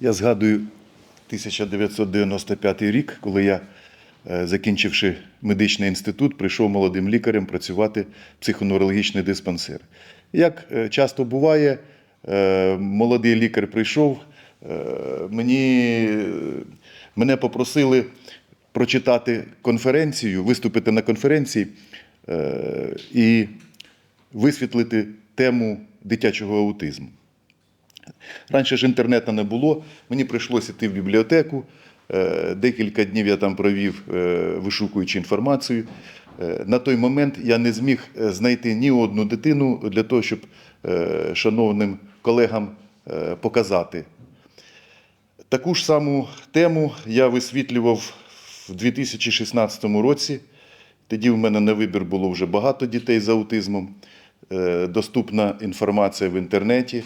Я згадую 1995 рік, коли я, е, закінчивши медичний інститут, прийшов молодим лікарем працювати в психоневрологічний диспансер. Як е, часто буває, е, молодий лікар прийшов, мені, мене попросили прочитати конференцію, виступити на конференції і висвітлити тему дитячого аутизму. Раніше ж інтернету не було, мені прийшлося йти в бібліотеку. Е, Декілька днів я там провів, е, вишукуючи інформацію. Е, На той момент я не зміг знайти ні одну дитину для того, щоб шановним колегам показати. Таку ж саму тему я висвітлював в 2016 році. Тоді в мене на вибір було вже багато дітей з аутизмом. Доступна інформація в інтернеті,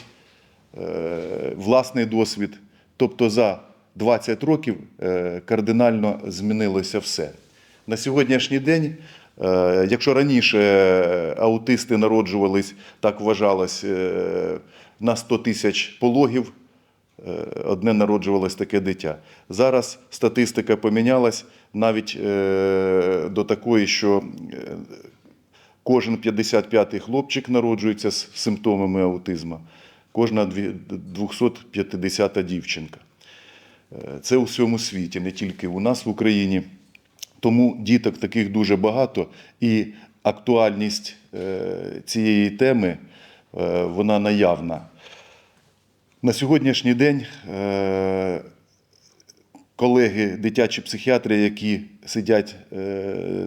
власний досвід. Тобто за 20 років е, кардинально змінилося все. На сьогоднішній день, е, якщо раніше е, аутисти народжувались, так вважалось, е, на 100 тисяч пологів, е, одне народжувалось таке дитя. Зараз статистика помінялась навіть е, до такої, що е, кожен 55-й хлопчик народжується з симптомами аутизму, кожна 250-та дівчинка. Е, Це у всьому світі, не тільки у нас в Україні. Тому діток таких дуже багато, і актуальність е, цієї теми е, вона наявна. На сьогоднішній день колеги дитячі психіатри, які сидять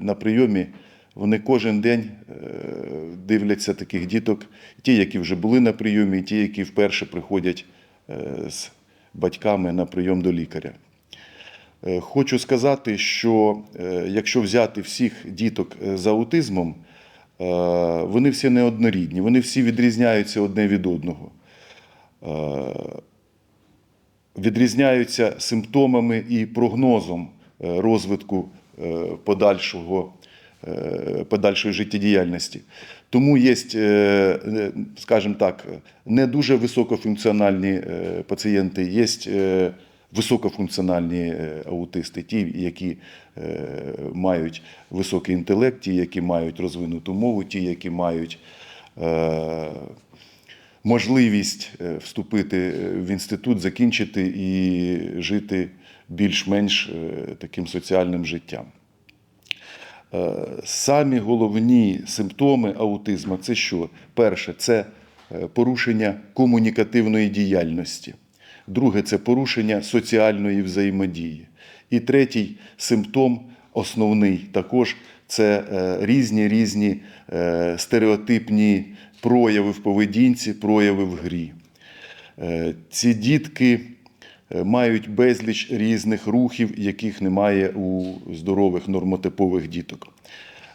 на прийомі, вони кожен день е, дивляться таких діток, ті, які вже були на прийомі, і ті, які вперше приходять е, з батьками на прийом до лікаря. Е, Хочу сказати, що якщо взяти всіх діток з аутизмом, вони всі не однорідні, вони всі відрізняються одне від одного. Відрізняються симптомами і прогнозом розвитку подальшого, подальшої життєдіяльності. Тому є, скажімо так, не дуже високофункціональні е, пацієнти, є е, високофункціональні е, аутисти, ті, які е, мають високий інтелект, ті, які мають розвинуту мову, ті, які мають е, можливість е, вступити в інститут, закінчити і жити більш-менш е, таким соціальним життям. Е, Самі головні симптоми аутизму це що? Перше, це е, порушення комунікативної діяльності. Друге це порушення соціальної взаємодії. І третій симптом, основний також, це е, різні різні стереотипні прояви в поведінці, прояви в грі. Ці дітки мають безліч різних рухів, яких немає у здорових нормотипових діток.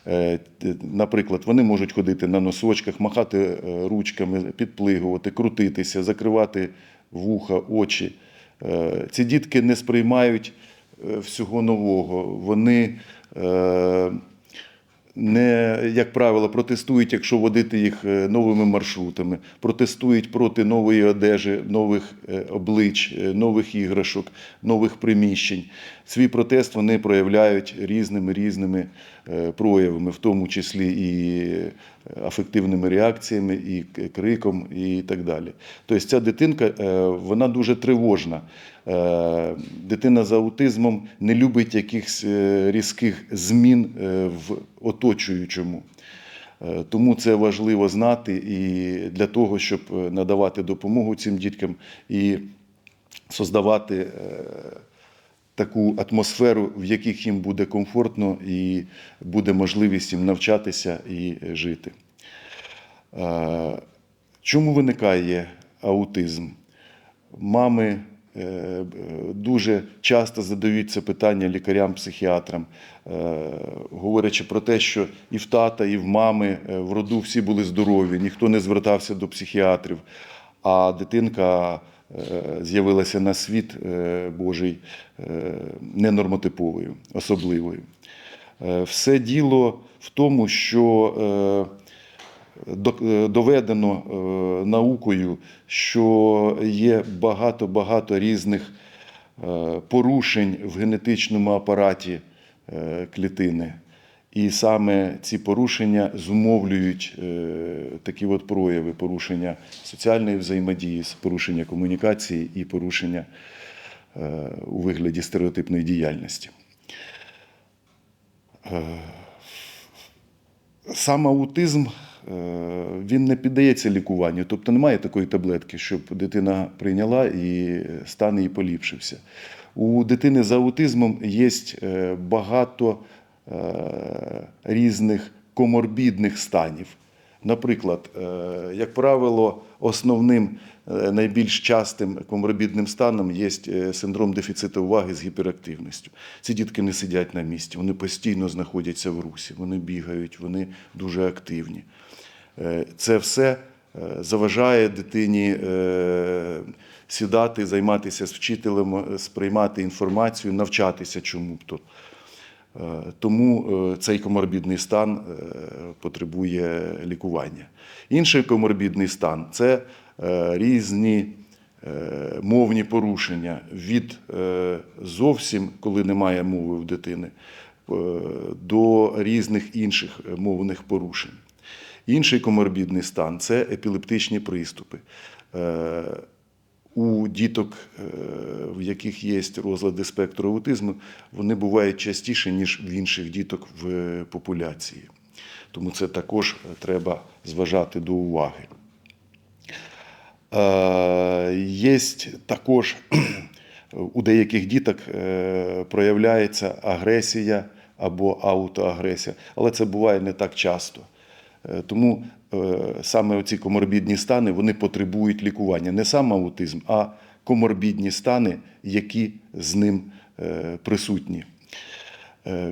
Е, Наприклад, вони можуть ходити на носочках, махати е, ручками, підплигувати, крутитися, закривати вуха, очі. Е, Ці дітки не сприймають е, всього нового. Вони е, не, як правило, протестують, якщо водити їх е, новими маршрутами, протестують проти нової одежі, нових е, облич, е, нових іграшок, нових приміщень. Свій протест вони проявляють різними різними е, проявами, в тому числі і е, афективними реакціями, і криком, і так далі. Тобто ця дитинка е, вона дуже тривожна. Дитина з аутизмом не любить якихось різких змін в оточуючому. Тому це важливо знати і для того, щоб надавати допомогу цим діткам і создавати таку атмосферу, в яких їм буде комфортно і буде можливість їм навчатися і жити. Е, Чому виникає аутизм? Мами е, дуже часто задають це питання лікарям-психіатрам, е, говорячи про те, що і в тата, і в мами в роду всі були здорові, ніхто не звертався до психіатрів, а дитинка з'явилася на світ е, Божий е, ненормотиповою, особливою. Е, Все діло в тому, що е, до- е, доведено е, наукою, що є багато-багато різних е, порушень в генетичному апараті е, клітини. І саме ці порушення зумовлюють е, такі от прояви порушення соціальної взаємодії, порушення комунікації і порушення е, у вигляді стереотипної діяльності. Сам аутизм е, він не піддається лікуванню, тобто немає такої таблетки, щоб дитина прийняла і стан їй поліпшився. У дитини з аутизмом є е, багато е, різних коморбідних станів. Наприклад, е, як правило, основним е, найбільш частим коморбідним станом є е, синдром дефіциту уваги з гіперактивністю. Ці дітки не сидять на місці, вони постійно знаходяться в русі, вони бігають, вони дуже активні. Е, Це все е, заважає дитині е, сідати, займатися з вчителем, е, сприймати інформацію, навчатися чому б то. Е, Тому е, цей коморбідний стан е, потребує лікування. Інший коморбідний стан це різні мовні порушення від зовсім, коли немає мови в дитини, до різних інших мовних порушень. Інший коморбідний стан це епілептичні приступи. Е, у діток, е, в яких є розлади спектру аутизму, вони бувають частіше, ніж в інших діток в популяції. Тому це також треба зважати до уваги. Є також у деяких діток е, проявляється агресія або аутоагресія, але це буває не так часто. Е, Тому е, саме оці коморбідні стани вони потребують лікування. Не сам аутизм, а коморбідні стани, які з ним е, присутні.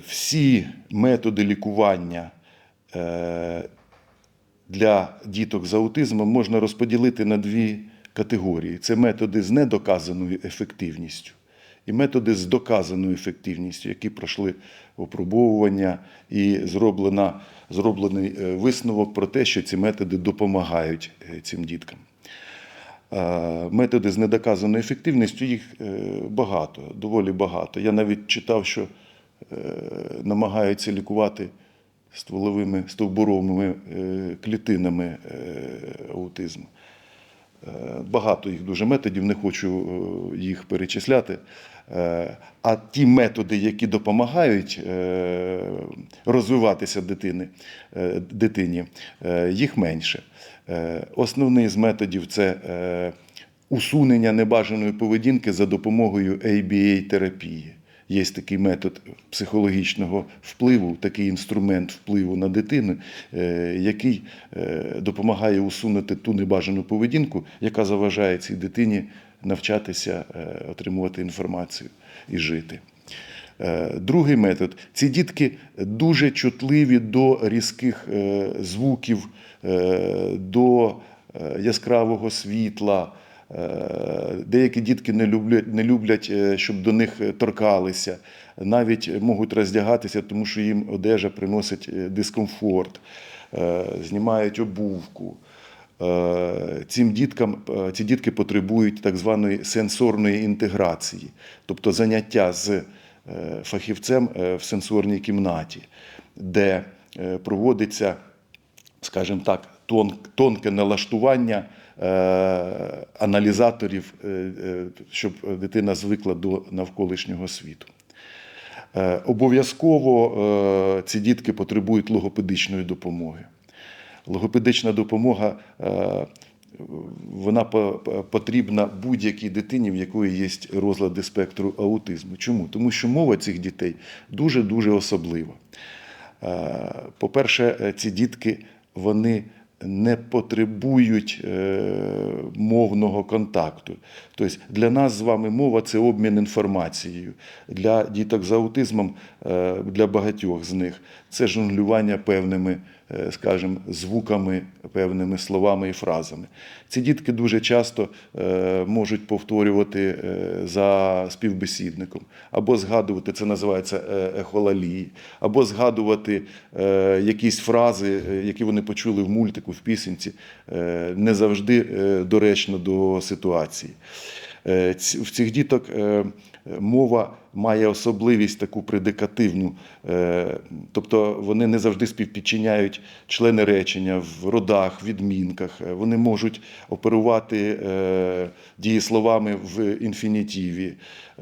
Всі методи лікування для діток з аутизмом можна розподілити на дві категорії: це методи з недоказаною ефективністю і методи з доказаною ефективністю, які пройшли опробовування і зроблена, зроблений е, висновок про те, що ці методи допомагають е, цим діткам. Е, Методи з недоказаною ефективністю їх багато, доволі багато. Я навіть читав, що намагаються лікувати стволовими стовбуровими клітинами аутизму. Багато їх дуже методів, не хочу їх перечисляти. Е, А ті методи, які допомагають е, розвиватися дитини, е, дитині, їх менше. Основний з методів це усунення небажаної поведінки за допомогою ABA-терапії. Є такий метод психологічного впливу, такий інструмент впливу на дитину, який допомагає усунути ту небажану поведінку, яка заважає цій дитині навчатися е, отримувати інформацію і жити. Е, Другий метод ці дітки дуже чутливі до різких е, звуків, до яскравого світла. Деякі дітки не люблять, не люблять, щоб до них торкалися, навіть можуть роздягатися, тому що їм одежа приносить дискомфорт, знімають обувку. Е, Цим діткам, е, ці дітки потребують так званої сенсорної інтеграції, тобто заняття з е, фахівцем в сенсорній кімнаті, де проводиться, скажімо так, тонке налаштування аналізаторів, щоб дитина звикла до навколишнього світу. Обов'язково ці дітки потребують логопедичної допомоги. Логопедична допомога е, вона по- по- потрібна будь-якій дитині, в якої є розлади спектру аутизму. Чому? Тому що мова цих дітей дуже-дуже особлива. Е, По-перше, е, ці дітки вони не потребують мовного контакту. Тобто для нас з вами мова це обмін інформацією. Для діток з аутизмом, для багатьох з них це жонглювання певними е, скажімо, звуками, певними словами і фразами. Ці дітки дуже часто е, можуть повторювати е, за співбесідником, або згадувати, це називається ехолалії, або згадувати якісь фрази, які вони почули в мультику, в пісенці, не завжди доречно до ситуації. В цих діток мова має особливість таку предикативну, е, тобто вони не завжди співпідчиняють члени речення в родах, відмінках. Е, Вони можуть оперувати е, дієсловами в інфінітиві,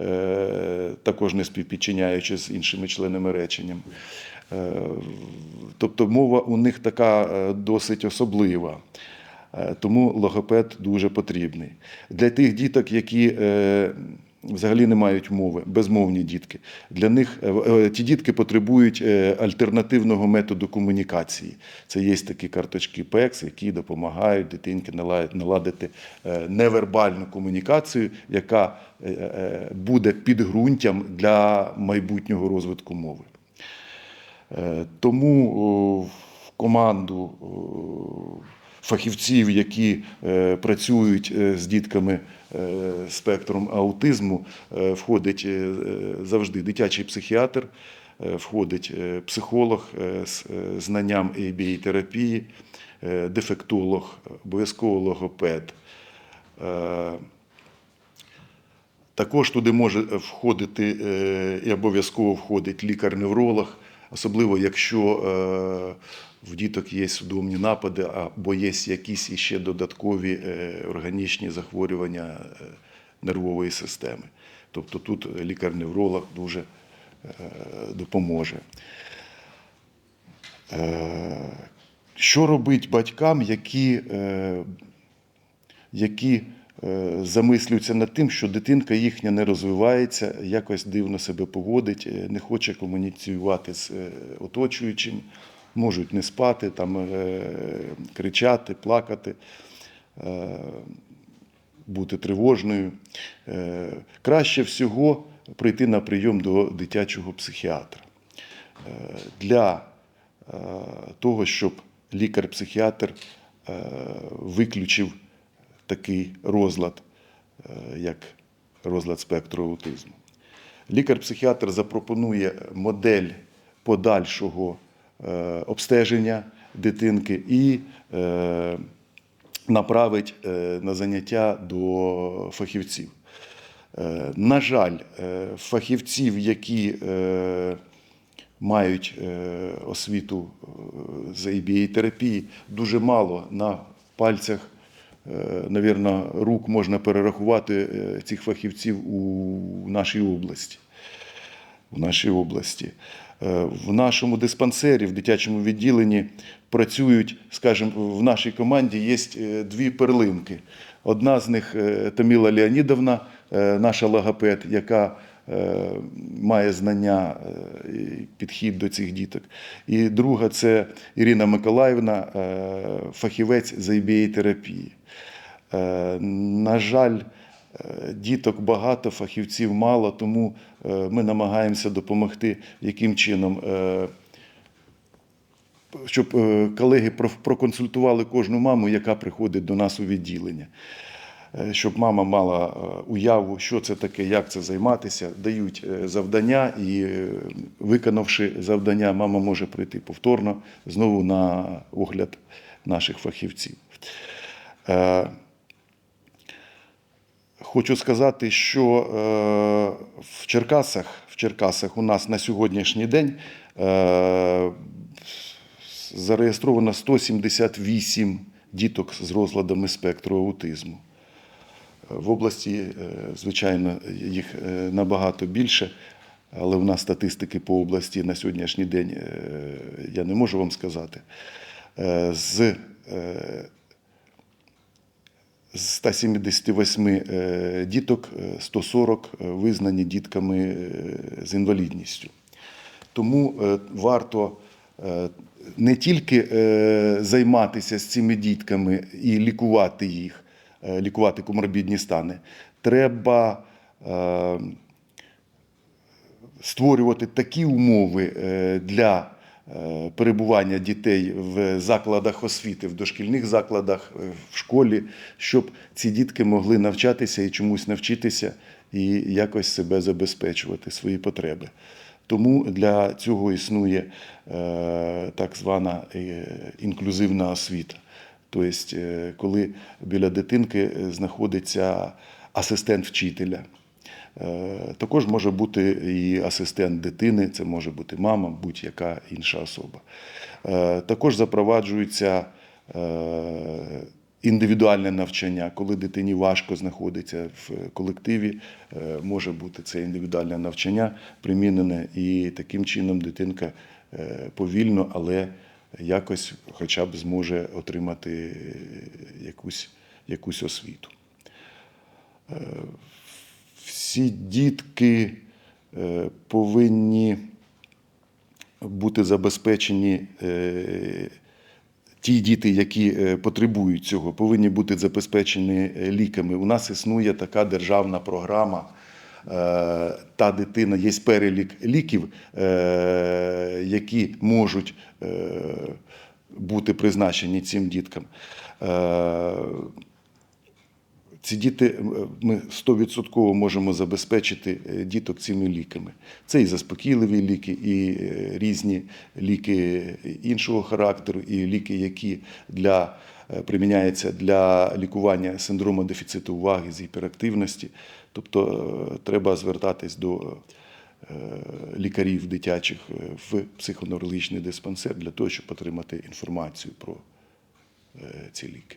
е, також не співпідчиняючи з іншими членами реченням. Е, Тобто мова у них така е, досить особлива. Е, Тому логопед дуже потрібний. Для тих діток, які е, взагалі не мають мови, безмовні дітки, для них е, е, ті дітки потребують е, альтернативного методу комунікації. Це є такі карточки ПЕКС, які допомагають дитинки наладити невербальну комунікацію, яка буде підґрунтям для майбутнього розвитку мови. Тому в команду фахівців, які е, працюють е, з дітками е, спектром аутизму, входить завжди дитячий психіатр, входить психолог з знанням ABA-терапії, е, дефектолог, обов'язково логопед. Також туди може входити і обов'язково входить лікар-невролог, особливо якщо в діток є судомні напади або є якісь іще додаткові е, органічні захворювання е, нервової системи. Тобто тут лікар-невролог дуже е, допоможе. Що робить батькам, які які замислюються над тим, що дитинка їхня не розвивається, якось дивно себе поводить, не хоче комуніціювати з оточуючим, можуть не спати, там, е, кричати, плакати. е, Бути тривожною. Е, Краще всього прийти на прийом до дитячого психіатра. Для того, щоб лікар-психіатр виключив такий розлад, як розлад спектру аутизму. Лікар-психіатр запропонує модель подальшого обстеження дитинки і е, направить е, на заняття до фахівців. Е, На жаль, е, фахівців, які е, мають е, освіту е, з ABA-терапії, дуже мало на пальцях, е, навірно, рук можна перерахувати е, цих фахівців у нашій області. В нашій області. Е, В нашому диспансері, в дитячому відділенні працюють, скажімо, в нашій команді є е, дві перлинки. Одна з них е, Таміла Леонідовна, наша логопед, яка має знання і підхід до цих діток. І друга це Ірина Миколаївна, фахівець з. Е, На жаль, діток багато, фахівців мало, тому ми намагаємося допомогти, яким чином. е, Щоб е, колеги проконсультували кожну маму, яка приходить до нас у відділення. Е, Щоб мама мала е, уяву, що це таке, як це займатися, дають е, завдання, і е, виконавши завдання, мама може прийти повторно знову на огляд наших фахівців. Хочу сказати, що е, в Черкасах, в Черкасах у нас на сьогоднішній день е, зареєстровано 178 діток з розладами спектру аутизму. В області, е, звичайно, їх набагато більше, але в нас статистики по області на сьогоднішній день я не можу вам сказати. З з 178 е, діток е, 140 е, визнані дітками е, з інвалідністю. Тому е, варто е, не тільки е, займатися з цими дітками і лікувати їх, е, лікувати коморбідні стани, треба е, створювати такі умови е, для е, перебування дітей в закладах освіти, в дошкільних закладах, е, в школі, щоб ці дітки могли навчатися і чомусь навчитися і якось себе забезпечувати, свої потреби. Тому для цього існує е, так звана е, інклюзивна освіта. Тобто, е, коли біля дитинки е, знаходиться асистент вчителя. Е, Також може бути і асистент дитини, це може бути мама, будь-яка інша особа. Е, Також запроваджується е, індивідуальне навчання, коли дитині важко знаходиться в колективі, може бути це індивідуальне навчання примінене, і таким чином дитинка повільно, але якось хоча б зможе отримати якусь, якусь освіту. Всі дітки е, повинні бути забезпечені. е, Ті діти, які е, потребують цього, повинні бути забезпечені ліками. У нас існує така державна програма. Та дитина, є перелік ліків, які можуть бути призначені цим діткам. Ці діти е, ми 100% можемо забезпечити е, діток цими ліками. Це і заспокійливі ліки, і е, різні ліки іншого характеру, і ліки, які для, приміняються для лікування синдрому дефіциту уваги з гіперактивності. Тобто треба звертатись до лікарів дитячих в психоневрологічний диспансер для того, щоб отримати інформацію про ці ліки.